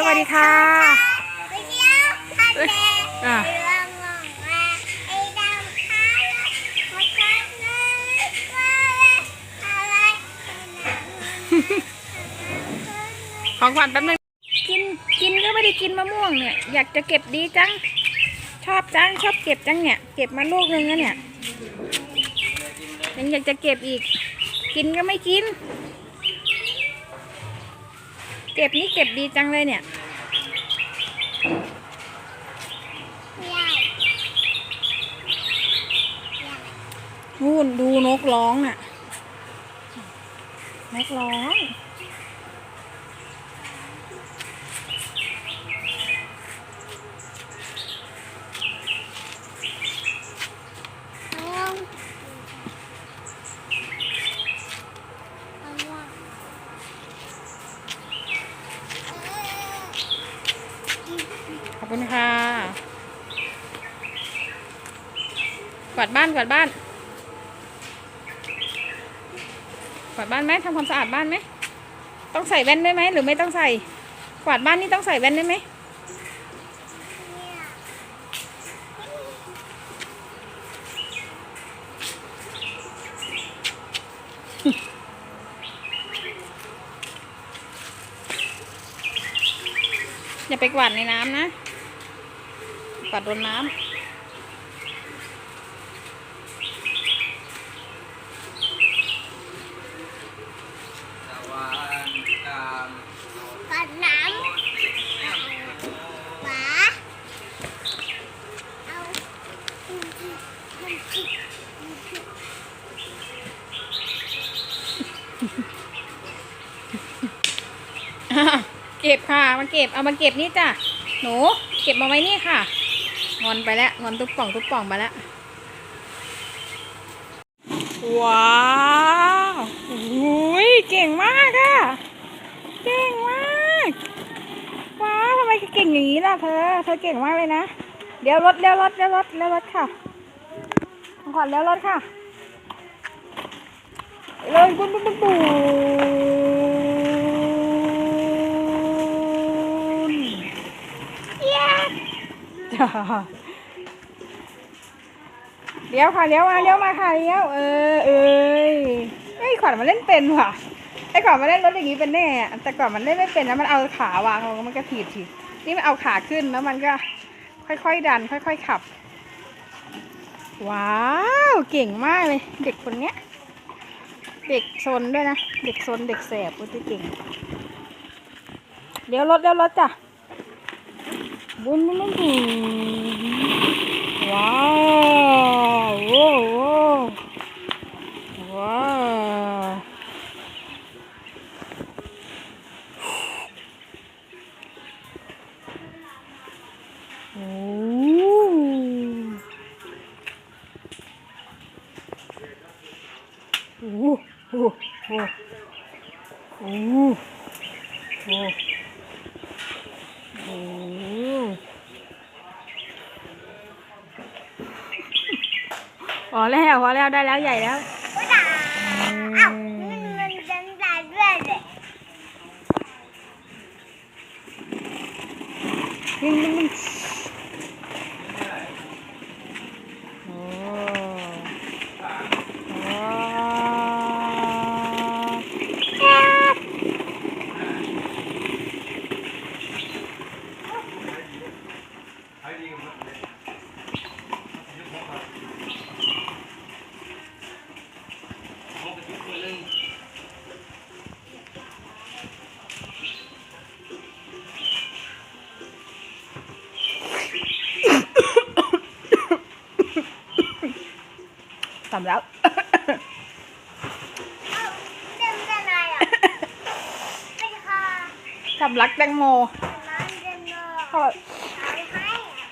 สวัสดีค่ะไปเที่ยวทะเลอะไอ้ดำค้ามาคันเลยว่าอะไรของขวัญแป๊บนึงกินกินก็ไม่ได้กินมะม่วงเนี่ย อยากจะเก็บดีจัง ชอบจังชอบเก็บจังเนี่ย เก็บมาลูกนึงแล้วเนี่ยยังอยากจะเก็บอีก กินก็ไม่กิน เก็บนี่เก็บดีจังเลยเนี่ยใหญ่นู่นดูนกร้องน่ะ นกร้อง น้องเอาว่ะ ขอบคุณค่ะ ก วาดบ้านกวาดบ้านกวาดบ้านไหมทำความสะอาดบ้านไหมต้องใส่แว่นด้วยไหมหรือไม่ต้องใส่กวาดบ้านนี่ต้องใส่แว่นด้วยไหมอย่าไปกวาดในน้ำนะกวาดโดนน้ำ ปัดน้ำป๋าเอา อะเก็บค่ะ มาเก็บ เอามาเก็บนี่จ้ะ หนู เก็บมาไว้นี่ค่ะ งอนไปแล้ว งอนทุกป่องทุกป่องไปแล้ว ว้าวอุ้ยเก่งมากอะเก่งมาก ว้าวทำไมเก่งอย่างนี้ล่ะเธอ เธอเก่งมากเลยนะ เดี๋ยวรถเดี๋ยวรถเดี๋ยวรถเดี๋ยวรถค่ะของขวัญเดี๋ยวรถค่ะ เลยปุ้นปุ้นปุ้นปุ้นเย้จ้า เดี๋ยวค่ะเดี๋ยวมาเดี๋ยวมาค่ะเดี๋ยวเออเอ้ยไอ้ขวัญมาเล่นเป็นว่ะไอ้ขวัญมาเล่นรถอย่างนี้เป็นแน่แต่ก่อนมันเล่นไม่เป็นนะมันเอาขาวางลงแล้วมันก็ถีบถีบนี่มันเอาขาขึ้นแล้วมันก็ค่อยๆดัน ค่อยๆขับ ว้าวเก่งมากเลย เด็กคนเนี้ย เด็กซนด้วยนะ เด็กซนเด็กแสบก็จะเก่งเดี๋ยวรถเดี๋ยวรถจ้ะ บุญบุญบุญบุญว้าวโอ้โหว้าวโอ้โห โอ้โหโอ้โหโอ้โหโอ้โห พอแล้วพอแล้วได้แล้วใหญ่แล้ว ก็ด่าอ้าวมันมันดันด่าด้วยเลย ยิงยิงยิงโอ้ว้าว ทำแล้วเอ้าเดินเป็นอะไรอะเป็นคอทำรักแตงโมน้ำเดินโน่เขาเอาให้อะ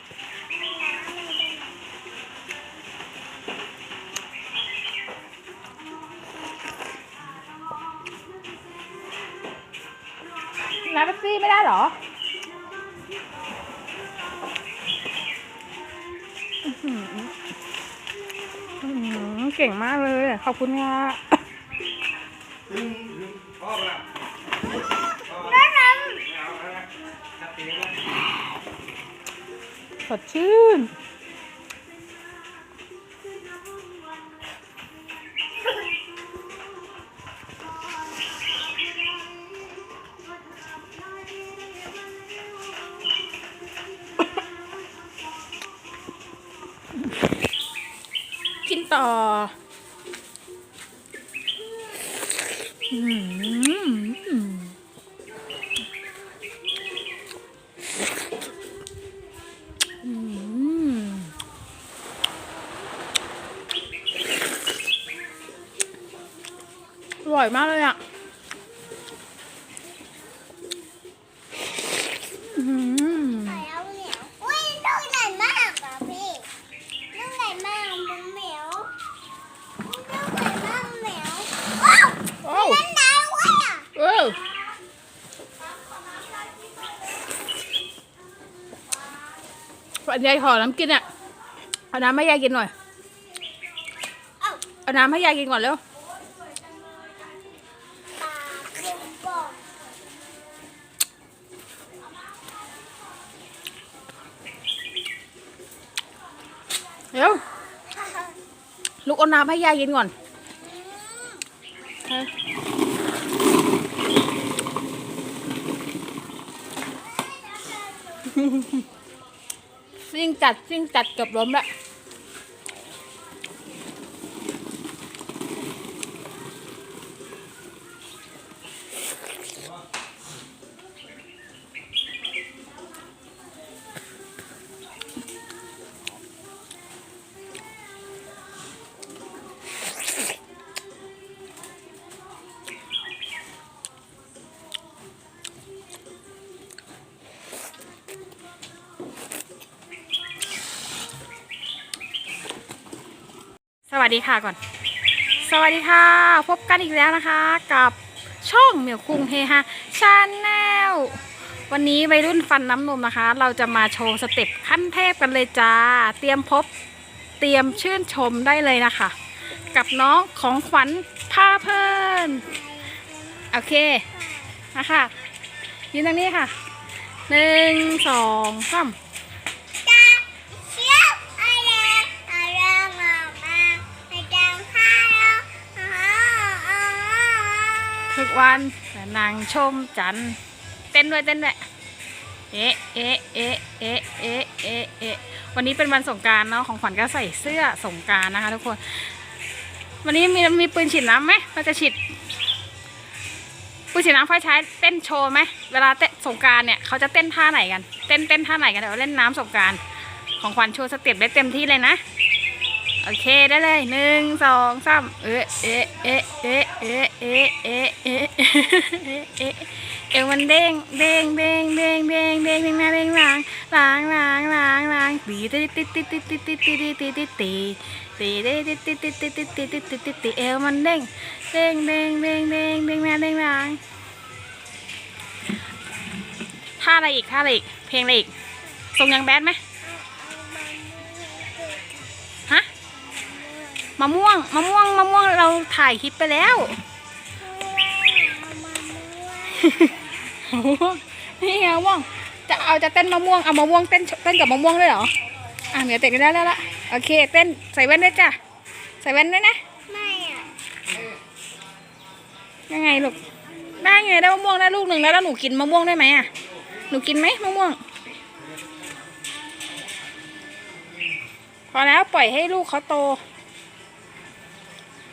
น้ำมันเดินน้ำเป๊ปซี่ไม่ได้เหรออื้อ เก่งมากเลย ขอบคุณค่ะสดชื่น ต่ออร่อยมากเลยอะ อืม ไข่เอาเหนียวอุ้ยลูกใหญ่มากอะพี่ลูกใหญ่มากมันเหนียวลูกใหญ่มากเหนียวว้าว โอ้ เล่นน้ำด้วยอะ เออ วันยายขอน้ำกินอะ เอาน้ำให้ยายกินหน่อย เอ้าเอาน้ำให้ยายกินก่อนเร็วปลาคุมบอกเร็วลูกเอาน้ำให้ยายกินก่อนเออ ซิ่งจัดซิ่งจัดเกือบล้มแล้ว วัสดีค่ะก่อน สวัสดีค่ะ พบกันอีกแล้วนะคะ กับช่องเหมียวคุงเฮฮาชาแนลวันนี้วัยรุ่นฟันน้ำนมนะคะ เราจะมาโชว์สเต็ปขั้นเทพกันเลยจ้า เตรียมพบเตรียมชื่นชมได้เลยนะคะ กับน้องของขวัญพาเพลินโอเคมาค่ะยืนตรงนี้ค่ะหนึ่งสองสาม จ้าเชี่ยวอะไรอะไรมามาไปจังข้าวอ๋ออ๋อ ทุก วันนางชมจันทร์เต้นด้วยเต้นด้วยเอ๊ะเอ๊ะเอ๊ะเอ๊ะเอ๊ะเอ๊ะเอ๊ะวันนี้เป็นวันสงการเนาะของขวัญก็ใส่เสื้อสงการนะคะทุกคน วันนี้มีมีปืนฉีดน้ำไหมเราจะฉีดปืนฉีดน้ำไฟใช้เต้นโชว์ไหมเวลาเต้นสงการเนี่ยเขาจะเต้นท่าไหนกัน เต้นเต้นท่าไหนกันเดี๋ยวเล่นน้ำสงการของขวัญโชว์สเต็ปได้เต็มที่เลยนะ โอเคได้เลยหนึ่งสองสามเอ๊ะเอ๊ะเอ๊ะเอ๊ะเอ๊ะเอ๊ะเอ๊ะเอ๊ะเอ๊ะเอวมันเด้งเด้งเด้งเด้งเด้งเด้งเด้งมาเด้งหล้างล้างล้างล้างล้างตีติดติติติติติติติติติตีตีติติติติติติติติติติเอวมันเด้งเด้งเด้งเด้งเด้งเด้งมาเด้งหล้างท่าอะไรอีกท่าอะไรอีกเพลงอะไรอีกทรงยังแบดไหม มะม่วงมะม่วงมะม่วงเราถ่ายคลิปไปแล้ว นี่ไงมะม่วง จะเอาจะเต้นมะม่วงเอามะม่วงเต้นเต้นกับมะม่วงด้วยเหรออะเดี๋ยวเต้นกันได้แล้วละโอเค เต้นใส่แว่นด้วยจ้ะใส่แว่นด้วยนะไม่อะยังไงลูกได้ไงได้มะม่วงได้ลูกหนึ่งแล้วแล้วหนูกินมะม่วงได้ไหมอะหนูกินไหมมะม่วง พอแล้วปล่อยให้ลูกเขาโต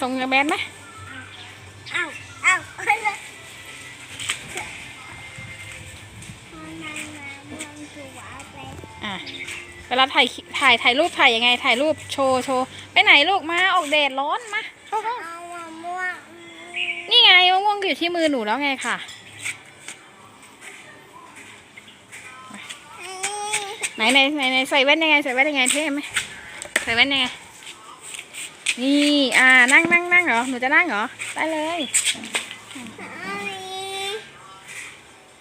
ส่งแบนไหมเอาเอาเอ้าวเวลาถ่ายถ่ายถ่ายรูปถ่ายยังไงถ่ายรูปโชว์โชว์ไปไหนลูกมาออกแดดร้อนมาโชว์นี่ไงมะม่วงอยู่ที่มือหนูแล้วไงค่ะ ไหนไหนไหนใส่แว่นยังไงใส่แว่นยังไงเท่ไหมใส่แว่นยังไง นี่ อ่า นั่งนั่งนั่งเหรอ หนูจะนั่งเหรอ ได้เลย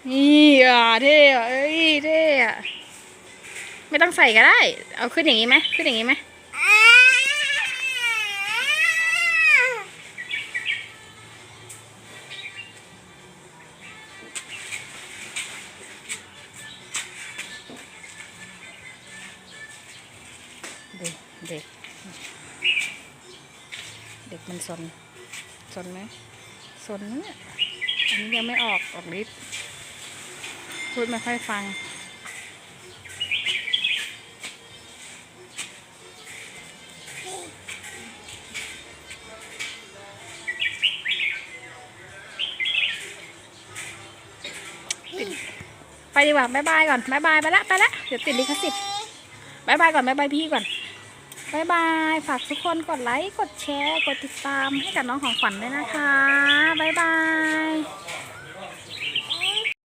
นี่อะเท่อะเอ้ยเท่อะไม่ต้องใส่ก็ได้ เอาขึ้นอย่างนี้ไหมขึ้นอย่างนี้ไหมเด็กเด็ก เด็กมันสนสนไหมสนเนี่ยอันนี้ยังไม่ออกออกฤทธิ์พูดไม่ค่อยฟัง ไปดีกว่าบายบายก่อนบายบายไปละไปละเดี๋ยวติดลิขสิทธิ์บายบายก่อนบายบายพี่ก่อน บายบาย ฝากทุกคนกดไลค์ กดแชร์ กดติดตามให้กับน้องของขวัญด้วยนะคะบายบาย